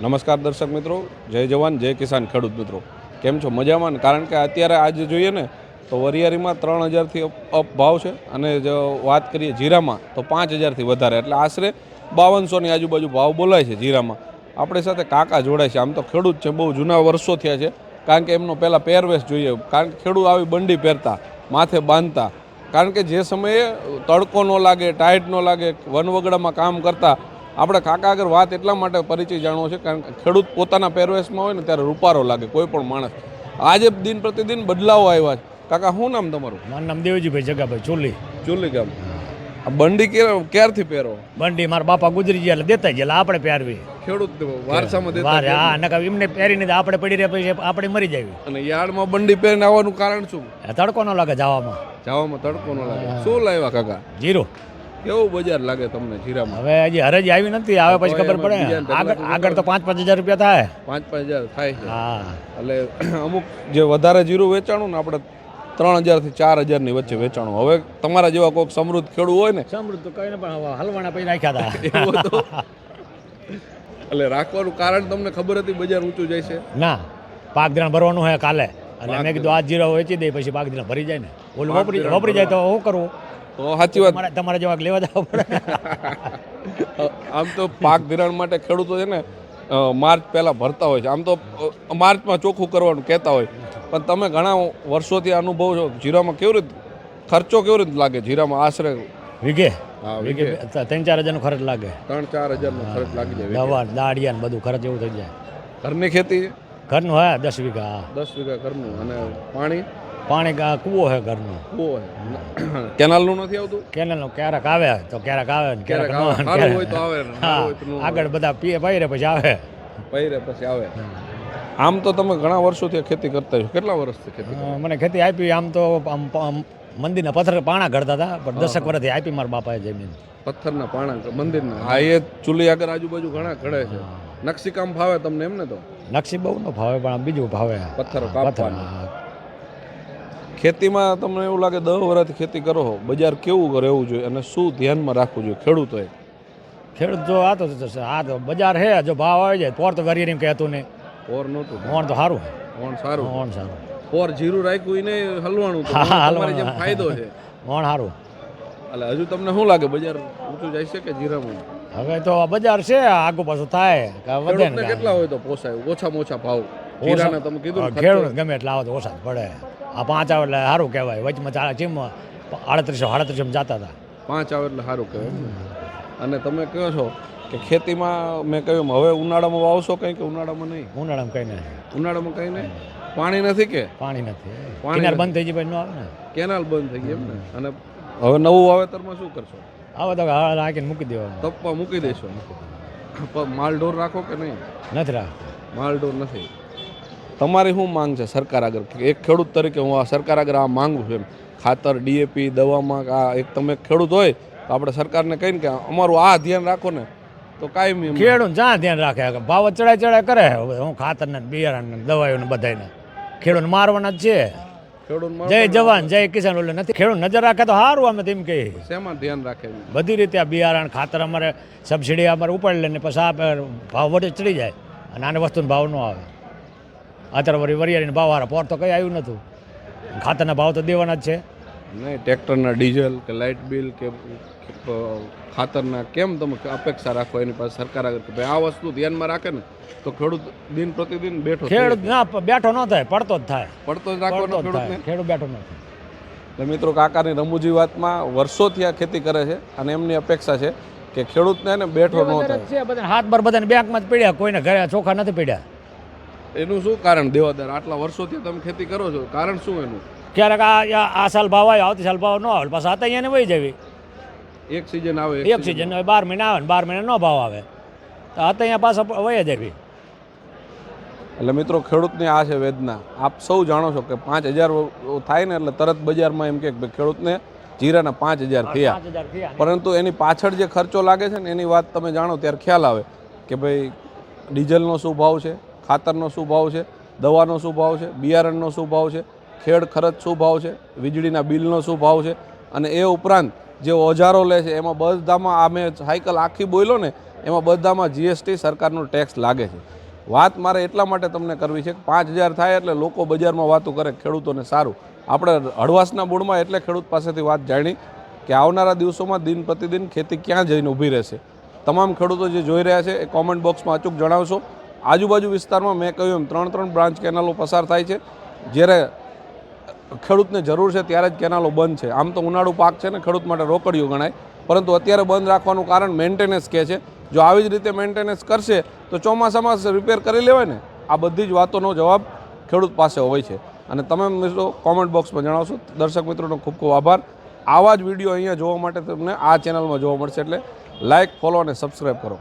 નમસ્કાર દર્શક મિત્રો, જય જવાન, જય કિસાન ખેડૂત મિત્રો. કેમ છો? મજામાં ને? કારણ કે અત્યારે આજે જોઈએ ને, તો વરિયાળીમાં ત્રણ હજારથી અપ ભાવ છે અને જો વાત કરીએ જીરામાં, તો પાંચ હજારથી વધારે. એટલે આશરે બાવનસોની આજુબાજુ ભાવ બોલાય છે જીરામાં. આપણી સાથે કાકા જોડાય છે. આમ તો ખેડૂત છે, બહુ જૂના વર્ષો થયા છે. કારણ કે એમનો પહેલાં પહેરવેશ જોઈએ. કારણ કે ખેડૂત આવી બંડી પહેરતા, માથે બાંધતા. કારણ કે જે સમયે તડકો ન લાગે, ટાઈટ ન લાગે, વનવગડામાં કામ કરતા આપણે કાકા આગળ વાત એટલા માટે પરિચય જાણવો છે કારણ કે ખેડૂત પોતાના પહેરવેશમાં હોય ને ત્યારે રૂપારો લાગે કોઈ પણ માણસ. આજે દિન પ્રતિદિન બદલાવો આવ્યા છે. કાકા શું નામ તમારું? મારું નામ દેવજીભાઈ જગાભાઈ ચોલી ચોલી ગામ. આ બંડી ક્યારે ક્યારથી પહેરો? બંડી મારા બાપા ગુજરી ગયા એટલે દેતા ગયા આપણે પહેરવી. ખેડૂત વારસામાં દેતા વારે હા નકા એમને પહેરીને આપણે પડી રહ્યા પછી આપણે મરી જાય અને યાર્ડમાં બંડી પહેરીને આવવાનું કારણ શું? તડકો ન લાગે જવામાં. જવામાં તડકો ન લાગે. શું લાવ્યા કાકા? જીરો. કેવું બજાર લાગે તમને જીરામાં? હવે હજી હરજી આવી નથી આવે પછી ખબર પડે. આગળ આગળ તો પાંચ પાંચ હજાર રૂપિયા થાય. પાંચ પાંચ હજાર થાય છે. હા. એટલે અમુક જે વધારે જીરું વેચાણું ને આપણે ત્રણ હજારથી ચાર હજારની વચ્ચે વેચાણું. હવે તમારા જેવા કોઈક સમૃદ્ધ ખેડૂત હોય ને સમૃદ્ધ તો કઈ ને પણ હલવાણા હલવાના પછી નાખ્યા હતા એટલે રાખવાનું કારણ તમને ખબર હતી બજાર ઊંચું જાય છે? ના. પાક ધિરાણ ભરવાનું હોય કાલે. એટલે મેં કીધું આ જીરો વેચી દે પછી પાક ધિરાણ ભરી જાય ને. ઓલું વપરી વપરી જાય તો શું કરવું તો સાચી વાત. તમારે તમારા જેવા લેવા જવા પડે. આમ તો પાક ધિરાણ માટે ખેડૂતો છે ને માર્ચ પહેલાં ભરતા હોય છે. આમ તો માર્ચમાં ચોખ્ખું કરવાનું કહેતા હોય. પણ તમે ઘણા વર્ષોથી અનુભવ છો જીરામાં કેવી રીતે ખર્ચો કેવી રીતે લાગે? જીરામાં આશરે વીઘે. હા, વીઘે ત્રણ ચાર હજારનો ખર્ચ લાગે. ત્રણ ચાર હજારનો ખર્ચ લાગી જાય દવા દાડિયા બધું ખર્ચ એવું થઈ જાય. ઘરની ખેતી? ઘરનું હા દસ વીઘા. દસ વીઘા ઘરનું. અને પાણી? પાણી કૂવો છે ઘરનું. કૂવો કેનાલનું નથી આવતું? કેનાલનું ક્યારેક આવે તો ક્યારેક આવે ને ક્યારેક હોય તો આવે. આગળ બધા પીએ પહેરે પછી આવે. પૈરે પછી આવે. આમ તો તમે ઘણા વર્ષોથી ખેતી કરતા છો. કેટલા વર્ષથી ખેતી મને ખેતી આપી આમ તો આમ મંદિરના પથ્થર પાણા ઘડતા હતા પણ દસક વર્ષથી આપી મારા બાપાએ જમીન. પથ્થરના પાણા મંદિરના. હા એ ચૂલી આગળ આજુબાજુ ઘણા ઘડે છે. નકશીકામ ફાવે તમને એમ ને તો? નકશી બહુ ન ભાવે પણ બીજું ભાવે. પથ્થરો પથ્થર. ખેતીમાં તમને એવું લાગે દસ વર્ષથી ખેતી કરો છો બજાર કેવું રહેવું જોઈએ અને શું ધ્યાનમાં રાખવું જોઈએ? ખેડૂતોએ. ખેડૂત જો આ તો આ તો બજાર હે જો ભાવ આવી જાય પોર તો કરીએ એમ કહેતું નહીં. પોર નહોતું. મોણ તો સારું મોણ સારું. મોણ સારું. પોર જીરું રાખ્યું એને હલવાનું તમારી જેમ ફાયદો છે. મોણ સારું. એટલે હજુ તમને શું લાગે બજાર ઊંચું જાય છે કે જીરામાં? હવે તો આ બજાર છે આગુ પાછું થાય. વધે કેટલા હોય તો પોસાય? ઓછામાં ઓછા ભાવ. જીરાના તમે કીધું ખેડૂત ગમે એટલે આવે તો ઓછા પડે. આ પાંચ આવે એટલે સારું કહેવાય. વચમાં ચાલે જેમ આડત્રીસો આડત્રીસો જતા હતા. પાંચ આવે એટલે સારું કહેવાય અને તમે કહો છો કે ખેતીમાં મેં કહ્યું હવે ઉનાળામાં વાવશો કંઈ કે ઉનાળામાં નહીં? ઉનાળામાં કંઈ નહીં. ઉનાળામાં કંઈ નહીં? પાણી નથી કે? પાણી નથી. પાણી કિનાર બંધ થઈ જાય પછી ન આવે ને? કેનાલ બંધ થઈ ગઈ એમ ને. અને હવે નવું વાવેતરમાં શું કરશો? આવે તો હાકીને મૂકી દેવાનું. તપવા મૂકી દેશો માલઢોર રાખો કે નહીં? નથી રાખતું. માલઢોર નથી. તમારી શું માંગ છે સરકાર આગળ? એક ખેડૂત તરીકે હું આ સરકાર આગળ આ માંગુ છું એમ. ખાતર ડીએપી દવામાં આ એક તમે ખેડૂત હોય તો આપણે સરકારને કહીને કે અમારું આ ધ્યાન રાખો ને તો કાંઈ નહીં ખેડૂત જ્યાં ધ્યાન રાખે ભાવ ચડાય ચડાય કરે. હવે હું ખાતરને બિયારણને બિયારણ ને બધાને ખેડૂત મારવાના જ છે. ખેડૂત જય જવાન જય કિસાન ઓલે. નથી ખેડૂત નજર રાખે તો સારું અમે તેમ કહીએ. શેમાં ધ્યાન રાખે બધી રીતે આ બિયારણ ખાતર અમારે સબસિડી અમારે ઉપાડી લે ને પછી આ ભાવ વધે ચડી જાય. અને આને વસ્તુનો ભાવ ન આવે. અત્યારે વળી વરિયાળીને ભાવ હારા. પોર તો કંઈ આવ્યું નહોતું. ખાતરના ભાવ તો દેવાના જ છે. નહીં ટ્રેક્ટરના ડીઝલ કે લાઇટ બિલ કે ખાતરના કેમ તમે અપેક્ષા રાખો એની પાસે સરકાર આગળ કે ભાઈ આ વસ્તુ ધ્યાનમાં રાખે ને તો ખેડૂત દિન પ્રતિદિન બેઠો ખેડૂત ના બેઠો ન થાય પડતો જ થાય. પડતો જ રાખવાનો ખેડૂતને? ખેડૂત બેઠો ન થાય. એટલે મિત્રો કાકાની રમૂજી વાતમાં વર્ષોથી આ ખેતી કરે છે અને એમની અપેક્ષા છે કે ખેડૂતને ને બેઠો ન થાય. હાથ બાર બધાને બેંકમાં જ પડ્યા કોઈને ઘરે ચોખા નથી પડ્યા. એનું શું કારણ દેવાદાર? આટલા વર્ષોથી તમે ખેતી કરો છો. કારણ શું એનું? ક્યારેક આ આ- આ સાલ ભાવ આવ્યો આવતી સાલ ભાવ ન આવે પાછા હતા અહીંયા વહી જવી. એક સિઝન આવે એક સિઝન આવે. બાર મહિના આવે ને બાર મહિના નો ભાવ આવે. તો હતા અહીંયા પાછા વહી જવી એટલે મિત્રો ખેડૂતની આ છે વેદના. આપ સૌ જાણો છો કે પાંચ હજાર થાય ને એટલે તરત બજારમાં એમ કે ખેડૂતને જીરાના પાંચ હજાર થયા. પાંચ હજાર થયા. પરંતુ એની પાછળ જે ખર્ચો લાગે છે ને એની વાત તમે જાણો ત્યારે ખ્યાલ આવે કે ભાઈ ડીઝલનો શું ભાવ છે? ખાતરનો શું ભાવ છે, દવાનો શું ભાવ છે, બિયારણનો શું ભાવ છે, ખેડ ખર્ચ શું ભાવ છે, વીજળીના બિલનો શું ભાવ છે અને એ ઉપરાંત જે ઓજારો લે છે, એમાં બધામાં આ મેં સાયકલ આખી બોલ્યો ને, એમાં બધામાં જીએસટી સરકારનો ટેક્સ લાગે છે. વાત મારે એટલા માટે તમને કરવી છે કે પાંચ હજાર થાય એટલે લોકો બજારમાં વાતો કરે ખેડૂતોને સારું. આપણે હળવાશના મૂળમાં એટલે ખેડૂત પાસેથી વાત જાણી કે આવનારા દિવસોમાં દિન પ્રતિદિન ખેતી ક્યાં જઈને ઊભી રહેશે. તમામ ખેડૂતો જે જોઈ રહ્યા છે, એ કોમેન્ટ બોક્સમાં અચૂક જણાવશો. આજુબાજુ વિસ્તારમાં મેં કહ્યું એમ, ત્રણ ત્રણ બ્રાન્ચ કેનાલો પસાર થાય છે. જ્યારે ખેડૂતને જરૂર છે ત્યારે જ કેનાલો બંધ છે. આમ તો ઉનાળુ પાક છે ને ખેડૂત માટે રોકડિયું ગણાય. પરંતુ અત્યારે બંધ રાખવાનું કારણ મેન્ટેનન્સ કહે છે. જો આવી જ રીતે મેન્ટેનન્સ કરશે, તો ચોમાસામાં રિપેર કરી લેવાય ને? આ બધી જ વાતોનો જવાબ ખેડૂત પાસે હોય છે. અને તમે મિત્રો કોમેન્ટ બોક્સમાં જણાવશો. દર્શક મિત્રોનો ખૂબ ખૂબ આભાર. આવા જ વીડિયો અહીંયા જોવા માટે તમને આ ચેનલમાં જોવા મળશે. એટલે લાઇક ફોલો અને સબસ્ક્રાઈબ કરો.